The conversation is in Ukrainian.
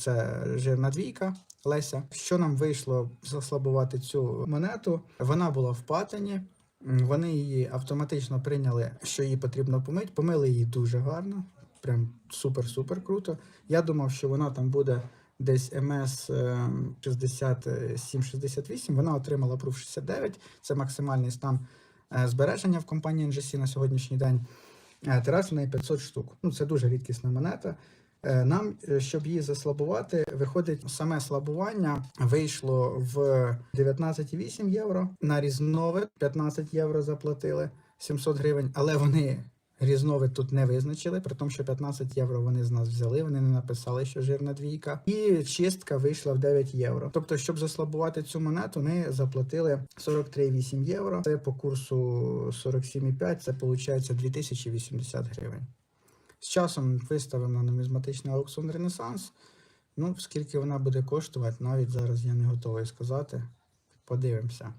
Це жирна двійка. Леся. Що нам вийшло заслабувати цю монету? Вона була в патині. Вони її автоматично прийняли, що її потрібно помити. Помили її дуже гарно, прям супер-супер круто. Я думав, що вона там буде десь МС 67-68. Вона отримала Proof 69. Це максимальний стан е, збереження в компанії NGC на сьогоднішній день. Е, Тираж в неї 500 штук. Ну, це дуже рідкісна монета. Е, Нам, е, щоб її заслабувати, виходить саме слабування вийшло в 19,8 євро. На різновид 15 євро заплатили 700 гривень, але вони різновид тут не визначили, при тому, що 15 євро вони з нас взяли, вони не написали, що жирна двійка. І чистка вийшла в 9 євро. Тобто, щоб заслабувати цю монету, ми заплатили 43,8 євро. Це по курсу 47,5, це виходить 2080 гривень. З часом виставимо нумізматичний аукціон Ренесанс. Ну, скільки вона буде коштувати, навіть зараз я не готовий сказати. Подивимося.